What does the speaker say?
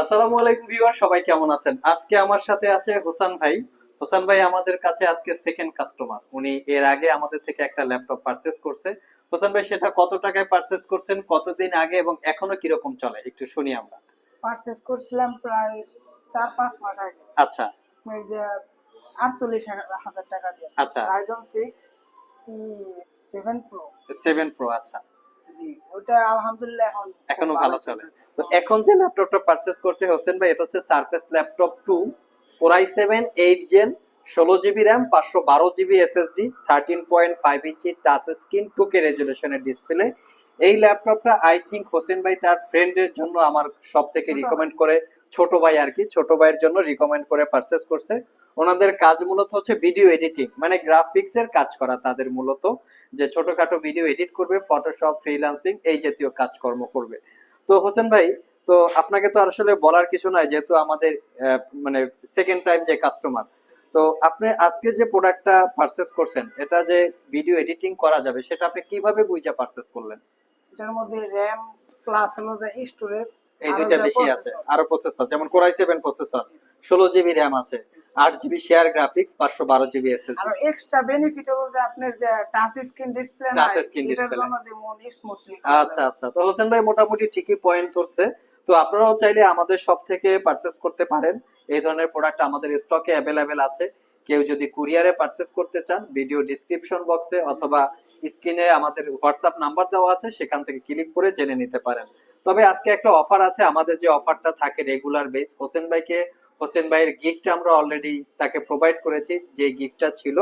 আসসালামু আলাইকুম ভিউয়ার সবাই কেমন আছেন? আজকে আমার সাথে আছে হোসেন ভাই। হোসেন ভাই আমাদের কাছে আজকে সেকেন্ড কাস্টমার উনি এর আগে আমাদের থেকে একটা ল্যাপটপ পারচেজ করছে। হোসেন ভাই সেটা কত টাকায় পারচেজ করছেন কতদিন আগে এবং এখনও কীরকম চলে? একটু শুনি আমরা। পারচেস করছিলাম প্রায় চার পাঁচ মাস আগে। আচ্ছা। যে আটচল্লিশ হাজার টাকা দিয়ে। আচ্ছা। Ryzen six seven pro seven pro আচ্ছা। ওটা আলহামদুলিল্লাহ এখন এখনও ভালো চলে। তো এখন যে ল্যাপটপটা পারচেজ করছে হোসেন ভাই এটা হচ্ছে Surface laptop two core i seven eight gen ষোলো জিবি র্যাম পাঁচশো বারো GB SSD thirteen point five inch touch screen two K রেজুলেশনের display এই ল্যাপটপটা আই থিঙ্ক হোসেন ভাই তার ফ্রেন্ডের জন্য আমার সব থেকে রিকমেন্ড করে ছোট ভাই আর কি ছোট ভাইয়ের জন্য রিকমেন্ড করে পারচেস করছে। ওনাদের কাজ মূলত হচ্ছে ভিডিও এডিটিং মানে গ্রাফিক্স এর কাজ করা তাদের মূলত। যে ছোটখাটো ভিডিও এডিট করবে ফটোশপ ফ্রিল্যান্সিং এই জাতীয় কাজকর্ম করবে। তো হোসেন ভাই তো আপনাকে তো আসলে বলার কিছু নাই যেহেতু আমাদের মানে সেকেন্ড টাইম যে কাস্টমার তো আপনি আজকে যে প্রোডাক্টটা পারচেস করছেন এটা যে ভিডিও এডিটিং করা যাবে সেটা আপনি কীভাবে বুঝা পারচেস করলেন? এটার মধ্যে র্যাম প্লাস হলো যে স্টোরেজ এই দুইটা বেশি আছে আরও প্রসেসর যেমন কোরাই সেভেন প্রসেসর ষোলো জিবি র্যাম আছে। আট জিবি শেয়ার গ্রাফিক্স পাঁচশো বারো জিবি আর এক্সট্রা বেনিফিট হলো যে আপনার যে টাচ স্ক্রিন ডিসপ্লে। জন্য যেমন স্মুথলি আচ্ছা আচ্ছা। তো হোসেন ভাই মোটামুটি ঠিকই পয়েন্ট ধরছে। তো আপনারাও চাইলে আমাদের সব থেকে পারচেস করতে পারেন। এই ধরনের প্রোডাক্ট আমাদের স্টকে অ্যাভেলেবেল আছে। কেউ যদি কুরিয়ারে পারচেস করতে চান ভিডিও ডিসক্রিপশন বক্সে অথবা স্ক্রিনে আমাদের হোয়াটসঅ্যাপ নাম্বার দেওয়া আছে সেখান থেকে ক্লিক করে জেনে নিতে পারেন। তবে আজকে একটা অফার আছে। আমাদের যে অফারটা থাকে রেগুলার বেস হোসেন ভাইকে হোসেন ভাইয়ের গিফট আমরা অলরেডি তাকে প্রোভাইড করেছি যে গিফটটা ছিল।